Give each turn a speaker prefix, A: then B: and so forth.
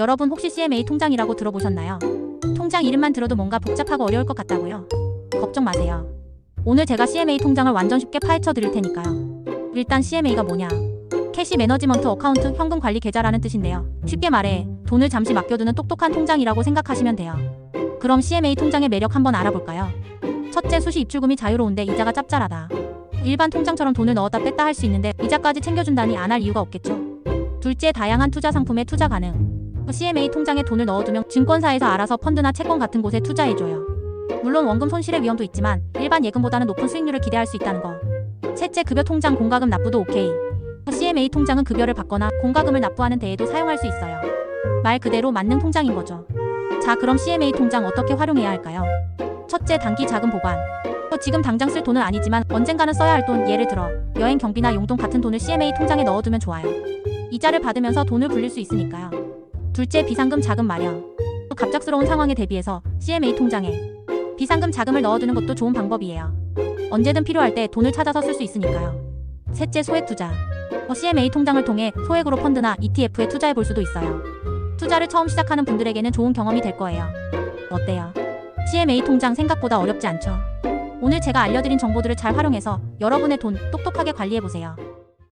A: 여러분 혹시 CMA 통장이라고 들어보셨나요? 통장 이름만 들어도 뭔가 복잡하고 어려울 것 같다고요? 걱정 마세요. 오늘 제가 CMA 통장을 완전 쉽게 파헤쳐 드릴 테니까요. 일단 CMA가 뭐냐? 캐시 매너지먼트 어카운트 현금 관리 계좌라는 뜻인데요. 쉽게 말해 돈을 잠시 맡겨두는 똑똑한 통장이라고 생각하시면 돼요. 그럼 CMA 통장의 매력 한번 알아볼까요? 첫째 수시 입출금이 자유로운데 이자가 짭짤하다. 일반 통장처럼 돈을 넣었다 뺐다 할 수 있는데 이자까지 챙겨준다니 안 할 이유가 없겠죠. 둘째 다양한 투자 상품에 투자 가능. CMA 통장에 돈을 넣어두면 증권사에서 알아서 펀드나 채권 같은 곳에 투자해줘요. 물론 원금 손실의 위험도 있지만 일반 예금보다는 높은 수익률을 기대할 수 있다는 거. 셋째 급여 통장 공과금 납부도 오케이. CMA 통장은 급여를 받거나 공과금을 납부하는 데에도 사용할 수 있어요. 말 그대로 만능 통장인 거죠. 자, 그럼 CMA 통장 어떻게 활용해야 할까요? 첫째, 단기 자금 보관. 어, 지금 당장 쓸 돈은 아니지만 언젠가는 써야 할 돈, 예를 들어 여행 경비나 용돈 같은 돈을 CMA 통장에 넣어두면 좋아요. 이자를 받으면서 돈을 불릴 수 있으니까요. 둘째, 비상금 자금 마련. 갑작스러운 상황에 대비해서 CMA 통장에 비상금 자금을 넣어두는 것도 좋은 방법이에요. 언제든 필요할 때 돈을 찾아서 쓸 수 있으니까요. 셋째, 소액 투자. 어, CMA 통장을 통해 소액으로 펀드나 ETF에 투자해 볼 수도 있어요. 투자를 처음 시작하는 분들에게는 좋은 경험이 될 거예요. 어때요? CMA 통장 생각보다 어렵지 않죠? 오늘 제가 알려드린 정보들을 잘 활용해서 여러분의 돈 똑똑하게 관리해 보세요.